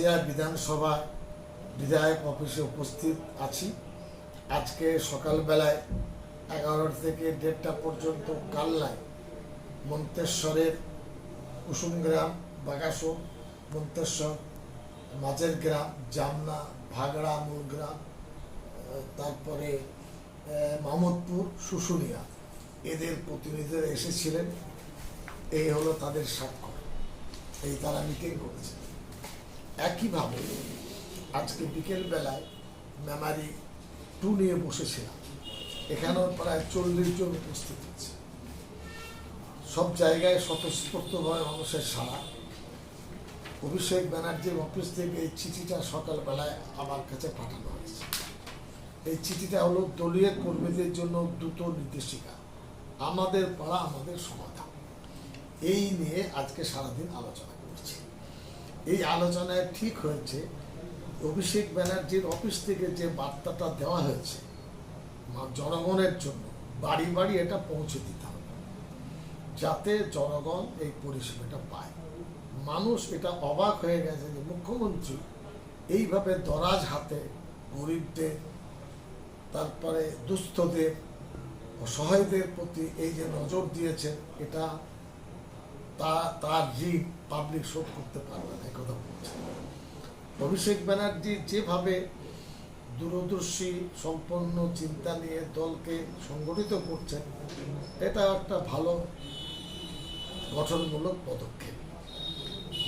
নদিয়া বিধানসভা বিধায়ক অফিসে উপস্থিত আছি। আজকে সকালবেলায় এগারোটা থেকে দেড়টা পর্যন্ত কাল্লায় মন্তেশ্বরের কুসুমগ্রাম বাগাসো মন্তেশ্বর, মাঝের গ্রাম, জামনা, ভাগড়া, মূলগ্রাম, তারপরে মামদপুর, শুশুনিয়া। এদের প্রতিনিধিরা এসেছিলেন। এই হলো তাদের স্বাক্ষর এই তারা মিটিং করেছে। একইভাবে আজকে বিকেল বেলায় মেমারি টু নিয়ে বসেছিলাম। এখানেও প্রায় চল্লিশ জন উপস্থিত আছে। সব জায়গায় স্বতঃস্ফূর্তভাবে মানুষের সারা অভিষেক ব্যানার্জির অফিস থেকে এই চিঠিটা সকালবেলায় আমার কাছে পাঠানো হয়েছে। এই চিঠিটা হলো, দলীয় কর্মীদের জন্য দুটো নির্দেশিকা। আমাদের পাড়া, আমাদের সমাধান। এই নিয়ে আজকে সারাদিন আলোচনা এই আলোচনায় ঠিক হয়েছে, অভিষেক ব্যানার্জির অফিস থেকে যে বার্তাটা দেওয়া হয়েছে জনগণের জন্য, বাড়ি বাড়ি এটা পৌঁছে দিতে হবে, যাতে জনগণ এই পরিষেবাটা পায়। মানুষ এটা অবাক হয়ে গেছে যে মুখ্যমন্ত্রী এইভাবে দরাজ হাতে গরিবদের, তারপরে দুস্থদের, অসহায়দের প্রতি এই যে নজর দিয়েছেন, এটা তা তার ঋণ পাবলিক শোধ করতে পারবে না কথা বলছে। অভিষেক ব্যানার্জি যেভাবে দূরদর্শী সম্পন্ন চিন্তা নিয়ে দলকে সংগঠিত করছেন, এটা একটা ভালো, গঠনমূলক পদক্ষেপ।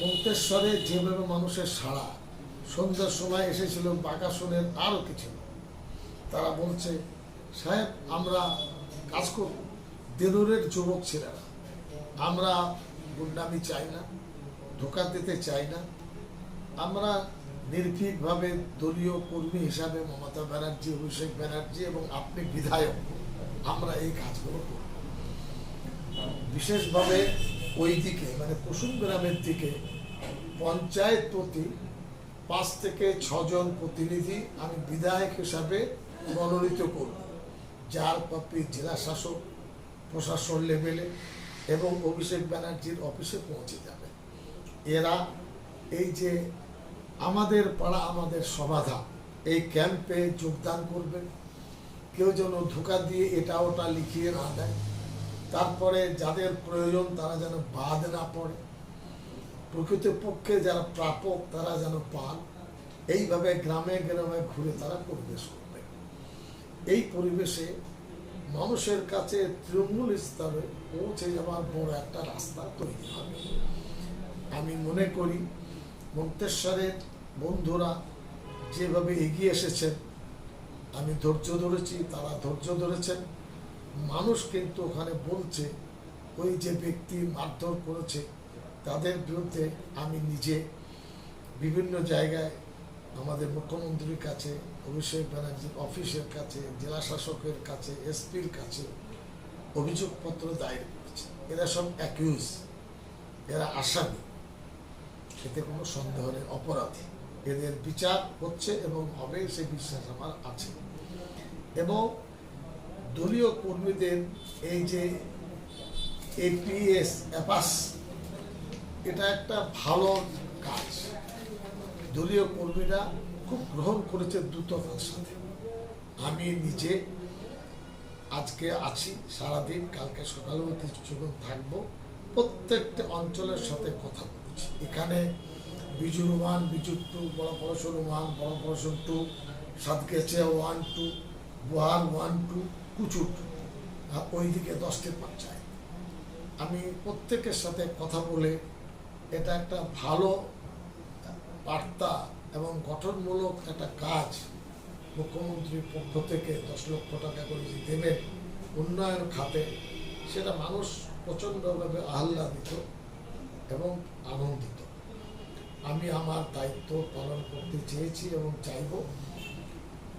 মন্তেশ্বরে যেভাবে মানুষের সাড়া, সন্ধ্যার সময় এসেছিল বাগাসনের আরও কিছু তারা বলছে, সাহেব, আমরা কাজ করব। দেনুরের যুবক ছেলেরা, আমরা গুন্ডামি চাই না, ধোকা দিতে চাই না। আমরা নির্ভীকভাবে দলীয় কর্মী হিসাবে মমতা ব্যানার্জি, অভিষেক ব্যানার্জি এবং আপনি বিধায়ক, আমরা এই কাজগুলো করব। বিশেষভাবে ওই দিকে মানে কুসুম গ্রামের দিকে পঞ্চায়েত প্রতি পাঁচ থেকে ছজন প্রতিনিধি আমি বিধায়ক হিসাবে মনোনীত করব। যার কপি জেলা শাসক প্রশাসন লেভেলে এবং অভিষেক ব্যানার্জির অফিসে পৌঁছে যাবে। এরা এই যে আমাদের পাড়া, আমাদের সমাধান এই ক্যাম্পে যোগদান করবে। কেউ যেন ধোকা দিয়ে এটা ওটা লিখিয়ে না দেয়। তারপরে যাদের প্রয়োজন, তারা যেন বাদ না পড়ে। প্রকৃতপক্ষে যারা প্রাপক, তারা যেন পান। এইভাবে গ্রামে গ্রামে ঘুরে তারা পরিবেশ করবে। এই পরিবেশে মানুষের কাছে তৃণমূল স্তরে পৌঁছে যাওয়ার বড় একটা রাস্তা তৈরি হবে। আমি মনে করি মন্তেশ্বরের বন্ধুরা যেভাবে এগিয়ে এসেছেন, আমি ধৈর্য ধরেছি, তারা ধৈর্য ধরেছেন। মানুষ কিন্তু ওখানে বলছে, ওই যে ব্যক্তি মারধর করেছে, তাদের বিরুদ্ধে আমি নিজে বিভিন্ন জায়গায় আমাদের মুখ্যমন্ত্রীর কাছে, অভিষেক ব্যানার্জির অফিসের কাছে জেলা শাসকের কাছে, এসপির কাছে অভিযোগপত্র দায়ের করেছে। এরা সব অ্যাকিউজ এরা আসামি। এতে কোনো সন্দেহ নেই অপরাধী। এদের বিচার হচ্ছে এবং হবে, সে বিশ্বাস আমার আছে। এবং দলীয় কর্মীদের এই যে এপিএস অ্যাপাস এটা একটা ভালো কাজ। দলীয় কর্মীরা খুব গ্রহণ করেছে দ্রুততার সাথে। আমি নিজে আজকে আছি, সারাদিন, কালকে সকালেও কিছুক্ষণ থাকব। প্রত্যেকটা অঞ্চলের সাথে কথা বলেছি। এখানে বিজুর ওয়ান বিজুর টু, বড় পড়াশোন ওয়ান বড় পড়াশোন টু, সাতগেছে ওয়ান টু, বোহার ওয়ান টু কুচু টু ওইদিকে দশটি পঞ্চায়েত। আমি প্রত্যেকের সাথে কথা বলে এটা একটা ভালো বার্তা এবং গঠনমূলক একটা কাজ মুখ্যমন্ত্রীর পক্ষ থেকে দশ লক্ষ টাকা করে যে দেবেন উন্নয়ন খাতে, সেটা মানুষ প্রচণ্ডভাবে আহ্লাদিত এবং আনন্দিত। আমি আমার দায়িত্ব পালন করতে চেয়েছি এবং চাইব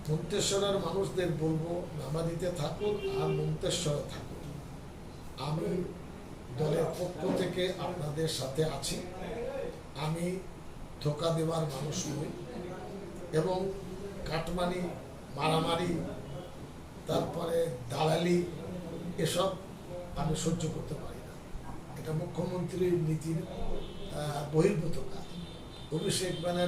মন্তেশ্বরের মানুষদের বলব নামাদিতে থাকুন আর মন্তেশ্বরে থাকুন। আমি দলের পক্ষ থেকে আপনাদের সাথে আছি। আমি ধোকা দেওয়ার মানুষ নই। এবং কাটমানি, মারামারি, তারপরে দালালি, এসব আমি সহ্য করতে পারি না। এটা মুখ্যমন্ত্রীর নীতির বহির্ভূত কাজ। অভিষেক ব্যানার্জি